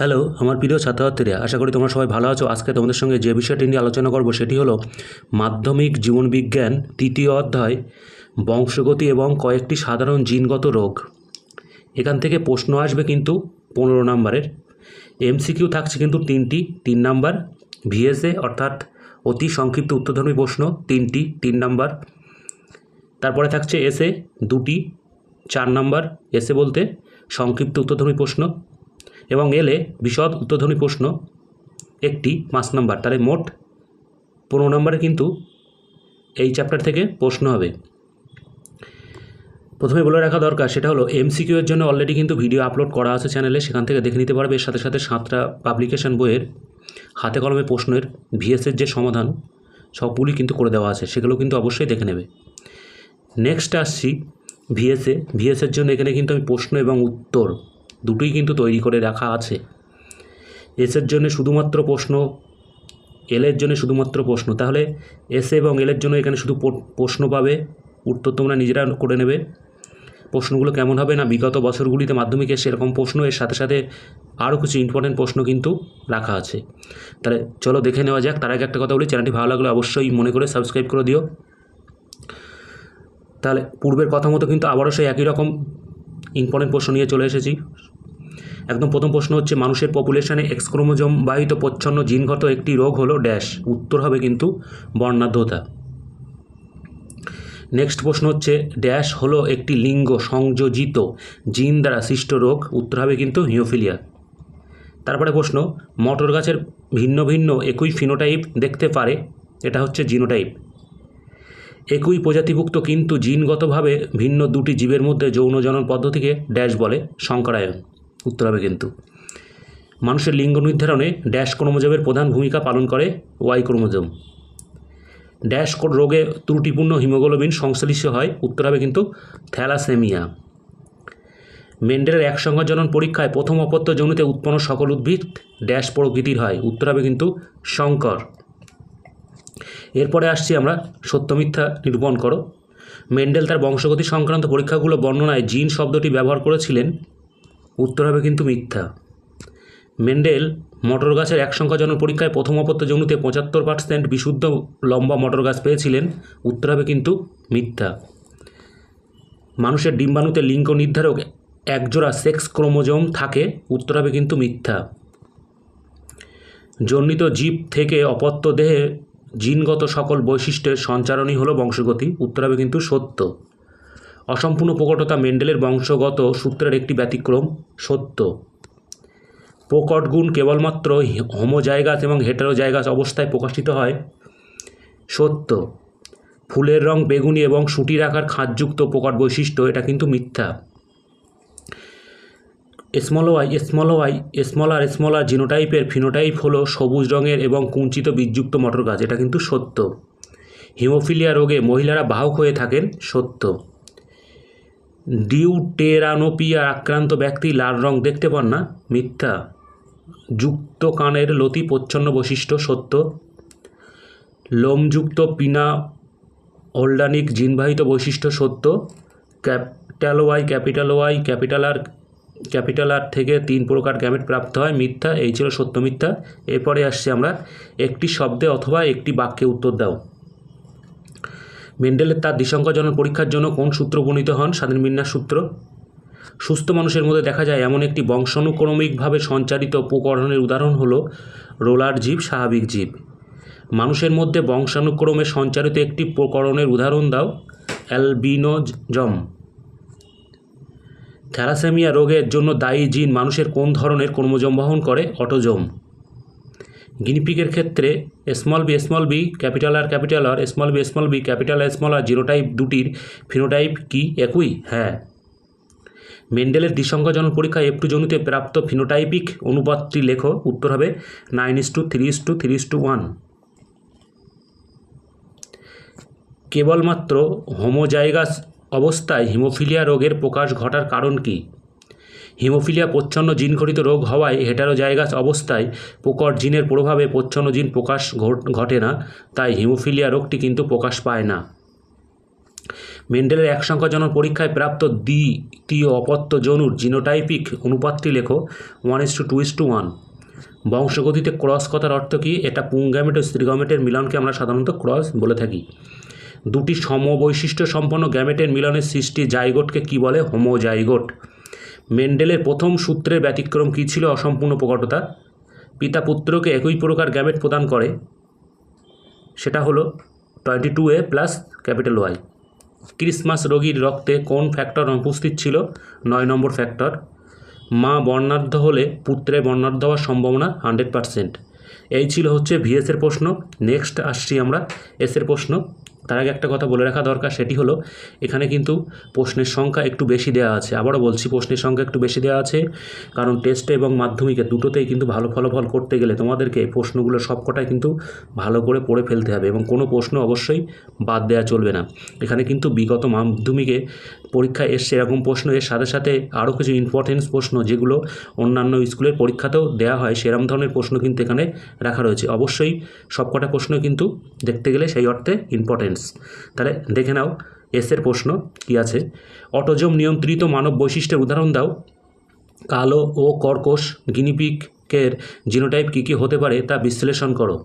Hello, আমার প্রিয় ছাত্রছাত্রীরা, আশা করি তোমরা সবাই ভালো আছো। আজকে তোমাদের সঙ্গে যে বিষয়টি নিয়ে আলোচনা করব সেটি হলো মাধ্যমিক জীবনবিজ্ঞান তৃতীয় অধ্যায়, বংশগতি এবং কয়েকটি সাধারণ জিনগত রোগ। এখান থেকে প্রশ্ন আসবে কিন্তু পনেরো নম্বরের। এমসিকিউ থাকছে কিন্তু তিনটি, তিন নাম্বার ভিএসএ, অর্থাৎ অতি সংক্ষিপ্ত উত্তরধর্মী প্রশ্ন, তিনটি, তিন নাম্বার। তারপরে থাকছে এসে দুটি, চার নাম্বার এসে বলতে সংক্ষিপ্ত উত্তরধর্মী প্রশ্ন এবং এলে বিশদ উত্তরধ্বনি প্রশ্ন একটি পাঁচ নম্বর। তাহলে মোট পনেরো নম্বরে কিন্তু এই চ্যাপ্টার থেকে প্রশ্ন হবে। প্রথমে বলে রাখা দরকার, সেটা হলো এমসিকিউ এর জন্য অলরেডি কিন্তু ভিডিও আপলোড করা আছে চ্যানেলে সেখান থেকে দেখে নিতে পারবে। এর সাথে সাথে সাতটা পাবলিকেশন বইয়ের হাতে কলমে প্রশ্নের ভিএসের যে সমাধান সবগুলি কিন্তু করে দেওয়া আছে, সেগুলো কিন্তু অবশ্যই দেখে নেবে। নেক্সট আসছি ভিএসএ ভিএসের জন্য এখানে কিন্তু আমি প্রশ্ন এবং উত্তর দুটোই কিন্তু তৈরি করে রাখা আছে। এসের জন্য শুধুমাত্র প্রশ্ন এলের জন্য শুধুমাত্র প্রশ্ন। তাহলে এস এবং এলের জন্য এখানে শুধু প্রশ্ন পাবে। উত্তর তোমরা নিজেরা করে নেবে। প্রশ্নগুলো কেমন হবে না? বিগত বছরগুলিতে মাধ্যমিকে সেরকম প্রশ্ন, এর সাথে সাথে আরও কিছু ইম্পর্টেন্ট প্রশ্ন কিন্তু রাখা আছে। তাহলে চলো দেখে নেওয়া যাক। তার আগে একটা কথা বলি। চ্যানেলটি ভালো লাগলে অবশ্যই মনে করে সাবস্ক্রাইব করে দিও। তাহলে পূর্বের কথা মতো কিন্তু আবারও সেই একই রকম ইম্পর্টেন্ট প্রশ্ন নিয়ে চলে এসেছি। একদম প্রথম প্রশ্ন হচ্ছে, মানুষের পপুলেশনে এক্স ক্রোমোজোম বাহিত প্রচ্ছন্ন জিনগত একটি রোগ হলো ড্যাশ উত্তর হবে কিন্তু বর্ণাঢ্যতা। নেক্সট প্রশ্ন হচ্ছে ড্যাশ হলো একটি লিঙ্গ সংযোজিত জিন দ্বারা সৃষ্ট রোগ। উত্তর হবে কিন্তু হিওফিলিয়া। তারপরে প্রশ্ন, মটর গাছের ভিন্ন ভিন্ন একই ফিনোটাইপ দেখতে পারে? এটা হচ্ছে জিনোটাইপ একই প্রজাতিভুক্ত কিন্তু জিনগতভাবে ভিন্ন দুটি জীবের মধ্যে যৌন জনন পদ্ধতিকে ড্যাশ বলে, সংকরায়ন। উত্তর হবে কিন্তু। মানুষের লিঙ্গ নির্ধারণে ড্যাশ ক্রোমোজোমের প্রধান ভূমিকা পালন করে ওয়াই ক্রোমোজোম। ড্যাশ রোগে ত্রুটিপূর্ণ হিমোগ্লোবিন সংশ্লিষ্ট হয়, উত্তর হবে কিন্তু থ্যালাসেমিয়া। মেন্ডেলের একসঙ্গে জনন পরীক্ষায় প্রথম অপত্য জনিতে উৎপন্ন সকল উদ্ভিদ ড্যাশ প্রকৃতির হয়, উত্তর হবে কিন্তু শঙ্কর। এরপরে আসছি আমরা সত্য মিথ্যা নিরূপণ করো। মেন্ডেল তার বংশগতি সংক্রান্ত পরীক্ষাগুলো বর্ণনায় জিন শব্দটি ব্যবহার করেছিলেন উত্তর হবে কিন্তু মিথ্যা। মেন্ডেল মটর গাছের একসংখ্যা জনন পরীক্ষায় প্রথম অপত্য জনুতে পঁচাত্তর পার্সেন্ট বিশুদ্ধ লম্বা মটর গাছ পেয়েছিলেন, উত্তর হবে কিন্তু মিথ্যা। মানুষের ডিম্বাণুতে লিঙ্গ নির্ধারক একজোড়া সেক্স ক্রোমোজোম থাকে, উত্তর হবে কিন্তু মিথ্যা। জন্মিত জীব থেকে অপত্য দেহে জিনগত সকল বৈশিষ্ট্যের সঞ্চারণই হলো বংশগতি, উত্তর হবে কিন্তু সত্য। অসম্পূর্ণ প্রকটতা মেন্ডেলের বংশগত সূত্রের একটি ব্যতিক্রম, সত্য। প্রকট গুণ কেবলমাত্র হোমোজাইগাস এবং হেটারোজাইগাস অবস্থায় প্রকাশিত হয়। সত্য। ফুলের রং বেগুনি এবং সুটির রাখার খাঁজযুক্ত প্রকট বৈশিষ্ট্য, এটা কিন্তু মিথ্যা। Small Y small Y, small R small R জিনোটাইপের phenotype হলো সবুজ রঙের এবং কুঞ্চিত বীজযুক্ত মটর গাছ এটা কিন্তু সত্য। হিমোফিলিয়া রোগে মহিলারা বাহক হয়ে থাকেন, সত্য। ডিউটেরানোপিয়া আক্রান্ত ব্যক্তি লাল রং দেখতে পান না? মিথ্যা। যুক্ত কানের লতি প্রচ্ছন্ন বৈশিষ্ট্য, সত্য। লোমযুক্ত পিনা হোল্ডানিক জিনবাহিত বৈশিষ্ট্য, সত্য। Capital Y capital Y, capital R capital R থেকে তিন প্রকার গ্যামেট প্রাপ্ত হয়। মিথ্যা, এই ছিল সত্য মিথ্যা। এরপরে আসছি আমরা একটি শব্দে অথবা একটি বাক্যে উত্তর দাও। মেন্ডেলের তার দ্বিসংখ্যাজনন পরীক্ষার জন্য কোন সূত্র বর্ণিত হন? স্বাধীন বিন্যাস সূত্র। সুস্থ মানুষের মধ্যে দেখা যায়, এমন একটি বংশানুক্রমিকভাবে সঞ্চারিত উপকরণের উদাহরণ হল রোলার জীব স্বাভাবিক জীব মানুষের মধ্যে বংশানুক্রমে সঞ্চারিত একটি প্রকরণের উদাহরণ দাও অ্যালবিনোজম থ্যালাসেমিয়া রোগের জন্য দায়ী জিন মানুষের কোন ধরনের ক্রোমোজোম বহন করে? অটোজোম। গিনিপিকের ক্ষেত্রে small B small B capital R capital R small B small B capital R small R genotype দুটির ফিনোটাইপ কি? একই? হ্যাঁ। মেন্ডেলের দ্বিসংখ্যাজনন পরীক্ষায় একটু জনিতে প্রাপ্ত ফিনোটাইপিক অনুপাতটি লেখো। উত্তর হবে nine is to three is to three is to one কেবলমাত্র হোমোজাইগাস অবস্থায় হিমোফিলিয়া রোগের প্রকাশ ঘটার কারণ কি? হিমোফিলিয়া প্রচ্ছন্ন জিনঘটিত রোগ হওয়ায় হেটারোজাইগাস অবস্থায় প্রকট জিনের প্রভাবে প্রচ্ছন্ন জিন প্রকাশ ঘট- না, তাই হিমোফিলিয়া রোগটি কিন্তু প্রকাশ পায় না। মেন্ডেলের এক সংখ্যা জনন পরীক্ষায় প্রাপ্ত দ্বিতীয় অপত্য জনুর জিনোটাইপিক অনুপাতটি লেখো one is to two two is to. বংশগতিতে cross কথার অর্থ কী? এটা পুংগ্যামেট ও স্ত্রীগমেটের মিলনকে আমরা সাধারণত ক্রস বলে থাকি। দুটি সমবৈশিষ্ট্য সম্পন্ন গ্যামেটের মিলনের সৃষ্টি জাইগোটকে কি বলে? হোমোজাইগোট। মেন্ডেলের প্রথম সূত্রের ব্যতিক্রম কী ছিল অসম্পূর্ণ প্রকটতা? পিতা পুত্রকে একই প্রকার গ্যামেট প্রদান করে। সেটা হলো twenty two A plus capital Y. Christmas রোগীর রক্তে কোন ফ্যাক্টর অনুপস্থিত ছিল? নয় নম্বর ফ্যাক্টর। মা বর্ণাঢ্য হলে পুত্রের বর্ণাঢ্য হওয়ার সম্ভাবনা হান্ড্রেড পারসেন্ট। এই ছিল হচ্ছে ভিএসের প্রশ্ন। নেক্সট আসছি আমরা এসের প্রশ্ন। তার আগে একটা কথা বলে রাখা দরকার, সেটি হলো এখানে কিন্তু প্রশ্নের সংখ্যা একটু বেশি দেওয়া আছে। আবারও বলছি, প্রশ্নের সংখ্যা একটু বেশি দেওয়া আছে, কারণ টেস্টে এবং মাধ্যমিকে দুটোতেই কিন্তু ভালো ফলাফল করতে গেলে তোমাদেরকে প্রশ্নগুলো সবকটাই কিন্তু ভালো করে পড়ে ফেলতে হবে এবং কোনো প্রশ্ন অবশ্যই বাদ দেওয়া চলবে না। এখানে কিন্তু বিগত মাধ্যমিকে পরীক্ষায় এসছে এরকম প্রশ্ন, এর সাথে সাথে আরও কিছু ইম্পর্টেন্স প্রশ্ন যেগুলো অন্যান্য স্কুলের পরীক্ষাতেও দেওয়া হয়, সেরম ধরনের প্রশ্ন কিন্তু এখানে রাখা রয়েছে। অবশ্যই সবকটা প্রশ্ন কিন্তু দেখতে গেলে সেই অর্থে ইম্পর্টেন্স তাহলে দেখে নাও এসের প্রশ্ন কি আছে? অটোজম নিয়ন্ত্রিত মানব বৈশিষ্ট্যের উদাহরণ দাও। কালো ও কর্কশ গিনিপিকের জিনোটাইপ কী কী হতে পারে তা বিশ্লেষণ করো।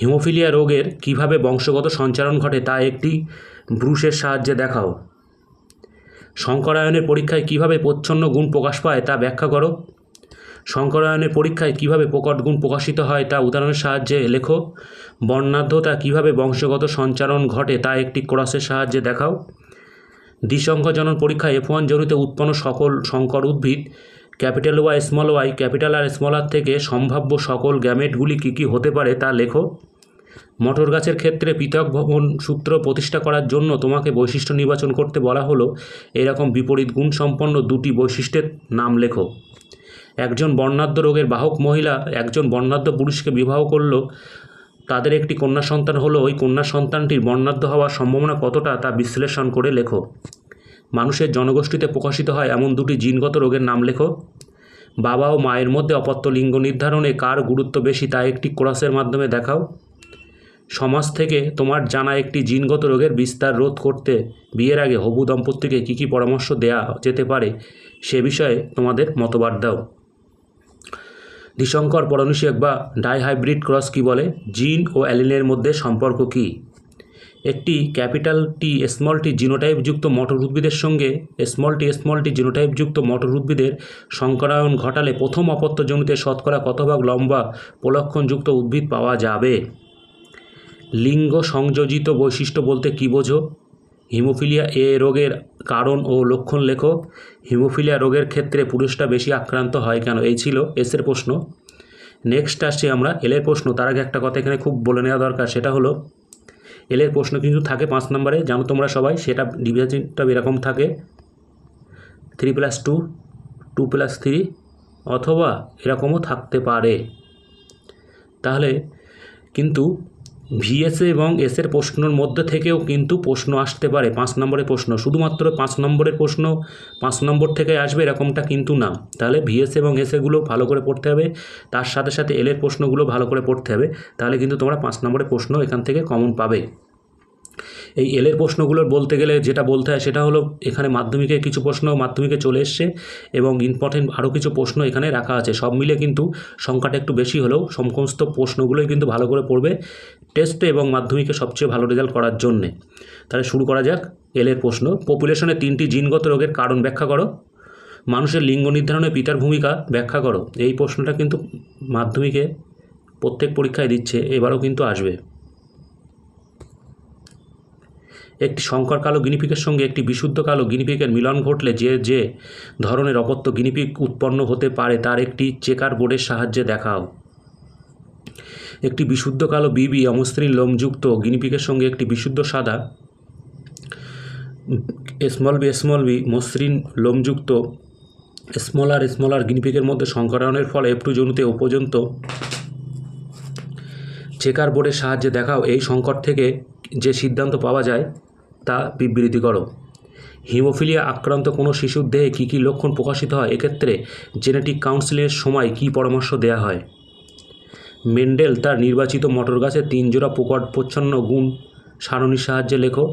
হিমোফিলিয়া রোগের কীভাবে বংশগত সঞ্চারণ ঘটে তা একটি ব্রুশের সাহায্যে দেখাও। শঙ্করায়নের পরীক্ষায় কীভাবে প্রচ্ছন্ন গুণ প্রকাশ পায় তা ব্যাখ্যা করো। শঙ্করায়নের পরীক্ষায় কীভাবে প্রকট গুণ প্রকাশিত হয় তা উদাহরণের সাহায্যে লেখো। বর্ণাঢ্যতা কীভাবে বংশগত সঞ্চারণ ঘটে তা একটি ক্রসের সাহায্যে দেখাও। দ্বিসংখ্যাজনন পরীক্ষায় এফ ওয়ান জনিতে উৎপন্ন সকল সংকর উদ্ভিদ, capital Y, small Y, capital R small R থেকে সম্ভাব্য সকল গ্যামেটগুলি কী কী হতে পারে তা লেখো। মটর গাছের ক্ষেত্রে পৃথক ভবন সূত্র প্রতিষ্ঠা করার জন্য তোমাকে বৈশিষ্ট্য নির্বাচন করতে বলা হলো। এরকম বিপরীত গুণ সম্পন্ন দুটি বৈশিষ্ট্যের নাম লেখো। একজন বর্ণাঢ্য রোগের বাহক মহিলা একজন বর্ণাঢ্য পুরুষকে বিবাহ করল, তাদের একটি কন্যা সন্তান হলো, ওই কন্যা সন্তানটির বর্ণাঢ্য হওয়ার সম্ভাবনা কতটা তা বিশ্লেষণ করে লেখো। মানুষের জনগোষ্ঠীতে প্রকাশিত হয় এমন দুটি জিনগত রোগের নাম লেখো। বাবা ও মায়ের মধ্যে অপত্য লিঙ্গ নির্ধারণে কার গুরুত্ব বেশি তা একটি ক্রসের মাধ্যমে দেখাও। সমাজ থেকে তোমার জানা একটি জিনগত রোগের বিস্তার রোধ করতে বিয়ের আগে হবু দম্পতিকে কী কী পরামর্শ দেওয়া যেতে পারে সে বিষয়ে তোমাদের মতবাদ দাও। দ্বিশঙ্কর পরনুষেক বা ডাইহাইব্রিড ক্রস কি বলে? জিন ও অ্যালিনের মধ্যে সম্পর্ক কী? একটি ক্যাপিটাল টি স্মল টি জিনোটাইপযুক্ত মটর উদ্ভিদের সঙ্গে স্মল টি স্মল টি জিনোটাইপযুক্ত মটর উদ্ভিদের সংকরায়ন ঘটালে প্রথম অপত্য জমিতে শতকরা কত ভাগ লম্বা প্রলক্ষণযুক্ত উদ্ভিদ পাওয়া যাবে? লিঙ্গ সংযোজিত বৈশিষ্ট্য বলতে কী বোঝো? হিমোফিলিয়া এ রোগের কারণ ও লক্ষণ লেখো হিমোফিলিয়া রোগের ক্ষেত্রে পুরুষটা বেশি আক্রান্ত হয় কেন? এই ছিল এসের প্রশ্ন। নেক্সট আসছি আমরা এলের প্রশ্ন। তার আগে একটা কথা এখানে খুব বলে নেওয়া দরকার, সেটা হলো এলের প্রশ্ন কিন্তু থাকে পাঁচ নম্বরে, জানো তোমরা সবাই, সেটা ডিভিশনটা এরকম থাকে। Three plus two two plus three অথবা এরকমও থাকতে পারে। তাহলে কিন্তু ভিএস এবং এসের প্রশ্নর মধ্যে থেকেও কিন্তু প্রশ্ন আসতে পারে। পাঁচ নম্বরের প্রশ্ন, শুধুমাত্র পাঁচ নম্বরের প্রশ্ন, পাঁচ নম্বর থেকে আসবে এরকমটা কিন্তু না। তাহলে ভিএস এবং এসএগুলো ভালো করে পড়তে হবে, তার সাথে সাথে এলের প্রশ্নগুলো ভালো করে পড়তে হবে, তাহলে কিন্তু তোমরা পাঁচ নম্বরের প্রশ্ন এখান থেকে কমন পাবে। এই এলের প্রশ্নগুলোর বলতে গেলে যেটা বলতে হয় সেটা হলো এখানে মাধ্যমিকে কিছু প্রশ্ন মাধ্যমিকে চলে এসছে এবং ইম্পর্টেন্ট আরও কিছু প্রশ্ন এখানে রাখা আছে। সব মিলে কিন্তু সংখ্যাটা একটু বেশি হলেও সমস্ত প্রশ্নগুলোই কিন্তু ভালো করে পড়বে টেস্টে এবং মাধ্যমিকে সবচেয়ে ভালো রেজাল্ট করার জন্যে। তাহলে শুরু করা যাক এলের প্রশ্ন। পপুলেশনে তিনটি জিনগত রোগের কারণ ব্যাখ্যা করো। মানুষের লিঙ্গ নির্ধারণে পিতার ভূমিকা ব্যাখ্যা করো। এই প্রশ্নটা কিন্তু মাধ্যমিকে প্রত্যেক পরীক্ষায় দিচ্ছে, এবারও কিন্তু আসবে। একটি সংকর কালো গিনিপিকের সঙ্গে একটি বিশুদ্ধ কালো গিনিপিকের মিলন ঘটলে যে যে ধরনের অপত্য গিনিপিক উৎপন্ন হতে পারে তার একটি চেকার বোর্ডের সাহায্যে দেখাও। একটি বিশুদ্ধ কালো বিবি অমসৃণ লোমযুক্ত গিনিপিকের সঙ্গে একটি বিশুদ্ধ সাদা, স্মল বি স্মল বি মসৃণ লোমযুক্ত স্মলার স্মলার গিনিপিকের মধ্যে সংকরণের ফলে এফটু জনুতে পর্যন্ত চেকার বোর্ডের সাহায্যে দেখাও। এই সংকট থেকে যে সিদ্ধান্ত পাওয়া যায় তা বিবৃতি করো। হিমোফিলিয়া আক্রান্ত কোনো শিশুর দেহে কী কী লক্ষণ প্রকাশিত হয়? এক্ষেত্রে জেনেটিক কাউন্সিলের সময় কী পরামর্শ দেওয়া হয়? মেন্ডেল তার নির্বাচিত মটর গাছের তিন জোড়া প্রকট প্রচ্ছন্ন গুণ সারণীর সাহায্যে লেখো।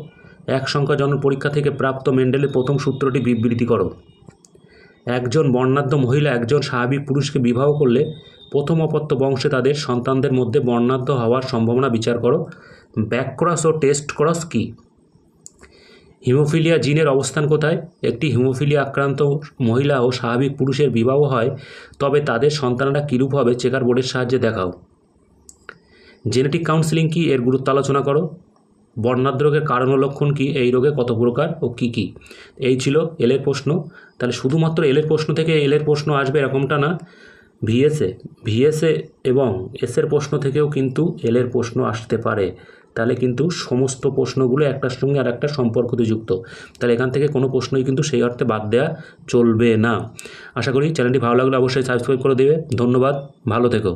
এক সংখ্যা জন্ম পরীক্ষা থেকে প্রাপ্ত মেন্ডেলের প্রথম সূত্রটি বিবৃতি করো। একজন বর্ণাঢ্য মহিলা একজন স্বাভাবিক পুরুষকে বিবাহ করলে প্রথম অপত্য বংশে তাদের সন্তানদের মধ্যে বর্ণাঢ্য হওয়ার সম্ভাবনা বিচার করো। ব্যাকক্রস ও টেস্ট ক্রস কী? হিমোফিলিয়া জিনের অবস্থান কোথায়? একটি হিমোফিলিয়া আক্রান্ত মহিলা ও স্বাভাবিক পুরুষের বিবাহ হয়, তবে তাদের সন্তানরা কীরূপ হবে চেকার বোর্ডের সাহায্যে দেখাও। জেনেটিক কাউন্সিলিং কি? এর গুরুত্ব আলোচনা করো। বর্ণাঢ্য রোগের কারণ ও লক্ষণ কি? এই রোগে কত প্রকার ও কী কী? এই ছিল এলের প্রশ্ন। তাহলে শুধুমাত্র এলের প্রশ্ন থেকে এলের প্রশ্ন আসবে এরকমটা না। ভিএসএ ভিএসএ এবং এসের প্রশ্ন থেকেও কিন্তু এলের প্রশ্ন আসতে পারে। তাহলে কিন্তু সমস্ত প্রশ্নগুলো একটার সঙ্গে আর একটা সম্পর্কযুক্ত তাহলে এখান থেকে কোনো প্রশ্নই কিন্তু সেই অর্থে বাদ দেওয়া চলবে না। আশা করি চ্যানেলটি ভালো লাগলে অবশ্যই সাবস্ক্রাইব করে দেবে। ধন্যবাদ, ভালো থেকো।